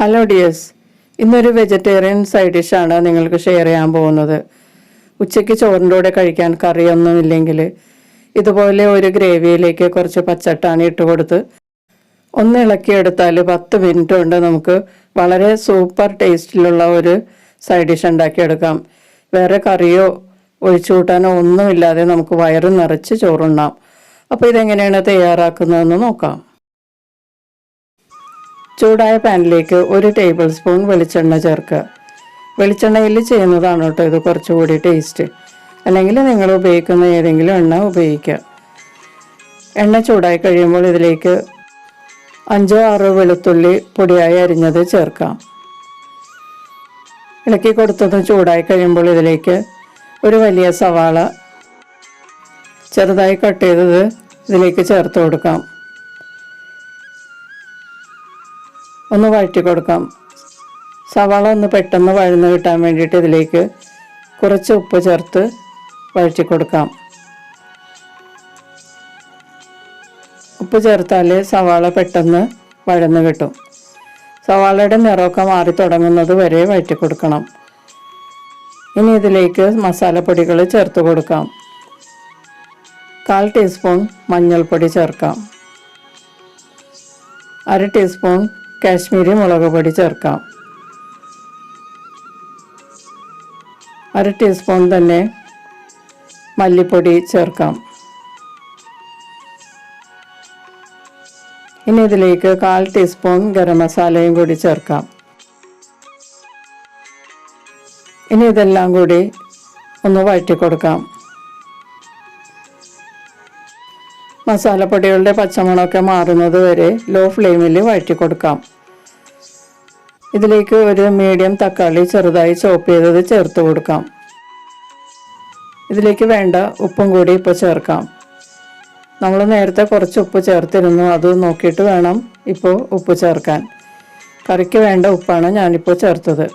Hello dears ഇന്നൊരു side സൈഡ് ഡിഷാണ് നിങ്ങൾക്ക് ഷെയർ ചെയ്യാൻ പോകുന്നത്. ഉച്ചയ്ക്ക് ചോറിന്റെ കൂടെ കഴിക്കാൻ കറിയൊന്നുമില്ലെങ്കിൽ ഇതുപോലെ ഒരു ഗ്രേവിയിലേക്ക് കുറച്ച് പച്ചട്ടാണി ഇട്ട് കൊടുത്ത് ഒന്ന് ഇളക്കിയെടുത്താൽ പത്ത് മിനിറ്റ് കൊണ്ട് നമുക്ക് വളരെ സൂപ്പർ ടേസ്റ്റിലുള്ള ഒരു സൈഡ് ഡിഷ് ഉണ്ടാക്കിയെടുക്കാം. വേറെ കറിയോ ഒഴിച്ചു കൂട്ടാനോ ഒന്നുമില്ലാതെ നമുക്ക് വയറ് നിറച്ച് ചോറുണ്ണാം. അപ്പോൾ ഇതെങ്ങനെയാണ് തയ്യാറാക്കുന്നതെന്ന് നോക്കാം. ചൂടായ പാനിലേക്ക് ഒരു ടേബിൾ സ്പൂൺ വെളിച്ചെണ്ണ ചേർക്കുക. വെളിച്ചെണ്ണയിൽ ചെയ്യുന്നതാണ് കേട്ടോ ഇത് കുറച്ചുകൂടി ടേസ്റ്റ്. അല്ലെങ്കിൽ നിങ്ങൾ ഉപയോഗിക്കുന്ന ഏതെങ്കിലും എണ്ണ ഉപയോഗിക്കുക. എണ്ണ ചൂടായി കഴിയുമ്പോൾ ഇതിലേക്ക് അഞ്ചോ ആറോ വെളുത്തുള്ളി പൊടിയായി അരിഞ്ഞത് ചേർക്കാം. ഇളക്കി കൊടുത്തത് ചൂടായി കഴിയുമ്പോൾ ഇതിലേക്ക് ഒരു വലിയ സവാള ചെറുതായി കട്ട് ചെയ്തത് ഇതിലേക്ക് ചേർത്ത് കൊടുക്കാം. ഒന്ന് വഴറ്റി കൊടുക്കാം. സവാള ഒന്ന് പെട്ടെന്ന് വഴന്ന് കിട്ടാൻ വേണ്ടിയിട്ട് ഇതിലേക്ക് കുറച്ച് ഉപ്പ് ചേർത്ത് വഴറ്റി കൊടുക്കാം. ഉപ്പ് ചേർത്താൽ സവാള പെട്ടെന്ന് വഴന്ന് കിട്ടും. സവാളയുടെ നിറമൊക്കെ മാറി തുടങ്ങുന്നത് വരെ വഴറ്റി കൊടുക്കണം. ഇനി ഇതിലേക്ക് മസാലപ്പൊടികൾ ചേർത്ത് കൊടുക്കാം. കാൽ ടീസ്പൂൺ മഞ്ഞൾപ്പൊടി ചേർക്കാം. അര ടീസ്പൂൺ കാശ്മീരി മുളക് പൊടി ചേർക്കാം. അര ടീസ്പൂൺ തന്നെ മല്ലിപ്പൊടി ചേർക്കാം. ഇനി ഇതിലേക്ക് കാൽ ടീസ്പൂൺ ഗരം മസാലയും കൂടി ചേർക്കാം. ഇനി ഇതെല്ലാം കൂടി ഒന്ന് വഴറ്റി കൊടുക്കാം മസാലപ്പൊടികളുടെ പച്ചമുളകൊക്കെ മാറുന്നത് വരെ ലോ ഫ്ലെയിമിൽ വഴറ്റി കൊടുക്കാം. ഇതിലേക്ക് ഒരു മീഡിയം തക്കാളി ചെറുതായി ചോപ്പ് ചെയ്തത് ചേർത്ത് കൊടുക്കാം. ഇതിലേക്ക് വേണ്ട ഉപ്പും കൂടി ഇപ്പോൾ ചേർക്കാം. നമ്മൾ നേരത്തെ കുറച്ച് ഉപ്പ് ചേർത്തിരുന്നു അത് നോക്കിയിട്ട് വേണം ഇപ്പോൾ ഉപ്പ് ചേർക്കാൻ. കറിക്ക് വേണ്ട ഉപ്പാണ് ഞാനിപ്പോൾ ചേർത്തത്.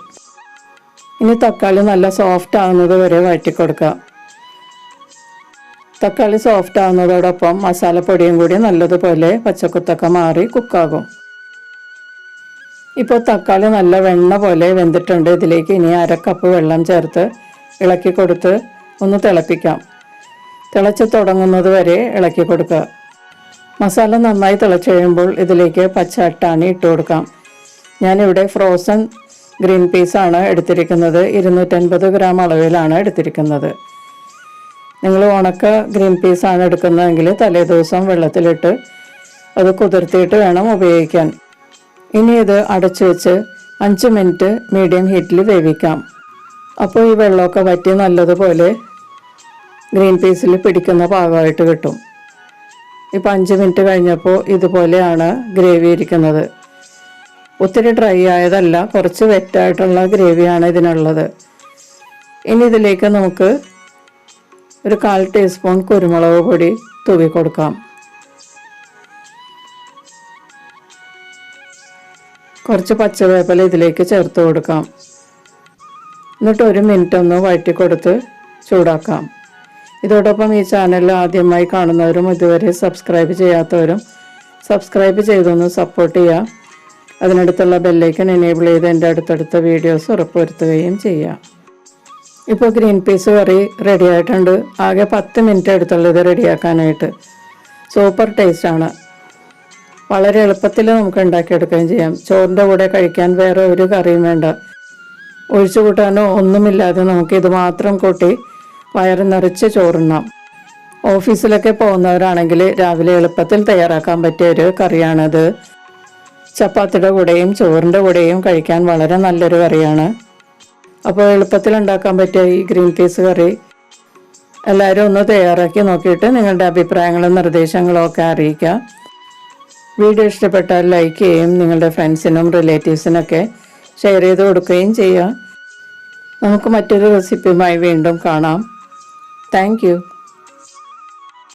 ഇനി തക്കാളി നല്ല സോഫ്റ്റ് ആകുന്നത് വരെ വഴറ്റി കൊടുക്കാം. തക്കാളി സോഫ്റ്റ് ആവുന്നതോടൊപ്പം മസാലപ്പൊടിയും കൂടി നല്ലതുപോലെ പച്ചക്കുത്തൊക്കെ മാറി കുക്കാകും ഇപ്പോൾ തക്കാളി നല്ല വെണ്ണ പോലെ വെന്തിട്ടുണ്ട്. ഇതിലേക്ക് ഇനി അരക്കപ്പ് കപ്പ് വെള്ളം ചേർത്ത് ഇളക്കി കൊടുത്ത് ഒന്ന് തിളപ്പിക്കാം. തിളച്ച് തുടങ്ങുന്നത് വരെ ഇളക്കി കൊടുക്കുക. മസാല നന്നായി തിളച്ച് കഴിയുമ്പോൾ ഇതിലേക്ക് പച്ച അട്ടാണി ഇട്ട് കൊടുക്കാം. ഞാനിവിടെ ഫ്രോസൺ ഗ്രീൻ പീസാണ് എടുത്തിരിക്കുന്നത്. ഇരുന്നൂറ്റൻപത് ഗ്രാം അളവിലാണ് എടുത്തിരിക്കുന്നത്. നിങ്ങൾ ഉണക്ക ഗ്രീൻ പീസാണ് എടുക്കുന്നതെങ്കിൽ തലേദിവസം വെള്ളത്തിലിട്ട് അത് കുതിർത്തിയിട്ട് വേണം ഉപയോഗിക്കാൻ. ഇനി ഇത് അടച്ചു വെച്ച് അഞ്ച് മിനിറ്റ് മീഡിയം ഹീറ്റിൽ വേവിക്കാം. അപ്പോൾ ഈ വെള്ളമൊക്കെ വറ്റി നല്ലതുപോലെ ഗ്രീൻ പീസിൽ പിടിക്കുന്ന ഭാഗമായിട്ട് കിട്ടും. ഇപ്പം അഞ്ച് മിനിറ്റ് കഴിഞ്ഞപ്പോൾ ഇതുപോലെയാണ് ഗ്രേവി ഇരിക്കുന്നത്. ഒത്തിരി ഡ്രൈ ആയതല്ല കുറച്ച് വെറ്റായിട്ടുള്ള ഗ്രേവിയാണ് ഇതിനുള്ളത്. ഇനി ഇതിലേക്ക് നമുക്ക് ഒരു കാൽ ടീസ്പൂൺ കുരുമുളക് പൊടി തൂവി കൊടുക്കാം. കുറച്ച് പച്ചവേപ്പില ഇതിലേക്ക് ചേർത്ത് കൊടുക്കാം. എന്നിട്ട് ഒരു മിനിറ്റ് ഒന്ന് വഴറ്റി കൊടുത്ത് ചൂടാക്കാം. ഇതോടൊപ്പം ഈ ചാനൽ ആദ്യമായി കാണുന്നവരും ഇതുവരെ സബ്സ്ക്രൈബ് ചെയ്യാത്തവരും സബ്സ്ക്രൈബ് ചെയ്തൊന്ന് സപ്പോർട്ട് ചെയ്യുക അതിനടുത്തുള്ള ബെല്ലൈക്കൻ എനേബിൾ ചെയ്ത് എന്റെ അടുത്തടുത്ത വീഡിയോസ് ഉറപ്പുവരുത്തുകയും ചെയ്യാം. ഇപ്പോൾ ഗ്രീൻ പീസ് കറി റെഡി ആയിട്ടുണ്ട്. ആകെ പത്ത് മിനിറ്റ് എടുത്തുള്ളൂ ഇത് റെഡിയാക്കാനായിട്ട് സൂപ്പർ ടേസ്റ്റ് ആണ്. വളരെ എളുപ്പത്തിൽ നമുക്ക് ഉണ്ടാക്കിയെടുക്കുകയും ചെയ്യാം. ചോറിന്റെ കൂടെ കഴിക്കാൻ വേറെ ഒരു കറിയും വേണ്ട. ഒഴിച്ചു കൂട്ടാനോ ഒന്നുമില്ലാതെ നമുക്ക് ഇത് മാത്രം കൂട്ടി വയറ് നിറച്ച് ചോറുണ്ണാം. ഓഫീസിലൊക്കെ പോകുന്നവരാണെങ്കിൽ രാവിലെ എളുപ്പത്തിൽ തയ്യാറാക്കാൻ പറ്റിയ ഒരു കറിയാണത്. ചപ്പാത്തിയുടെ കൂടെയും ചോറിന്റെ കൂടെയും കഴിക്കാൻ വളരെ നല്ലൊരു കറിയാണ്. അപ്പോൾ എളുപ്പത്തിൽ ഉണ്ടാക്കാൻ പറ്റിയ ഈ ഗ്രീൻ പീസ് കറി. എല്ലാവരും ഒന്ന് തയ്യാറാക്കി നോക്കിയിട്ട് നിങ്ങളുടെ അഭിപ്രായങ്ങളും നിർദ്ദേശങ്ങളും ഒക്കെ അറിയിക്കുക വീഡിയോ ഇഷ്ടപ്പെട്ടാൽ ലൈക്ക് ചെയ്യും നിങ്ങളുടെ ഫ്രണ്ട്സിനും റിലേറ്റീവ്സിനൊക്കെ ഷെയർ ചെയ്ത് കൊടുക്കുകയും ചെയ്യുക നമുക്ക് മറ്റൊരു റെസിപ്പിയുമായി വീണ്ടും കാണാം. താങ്ക്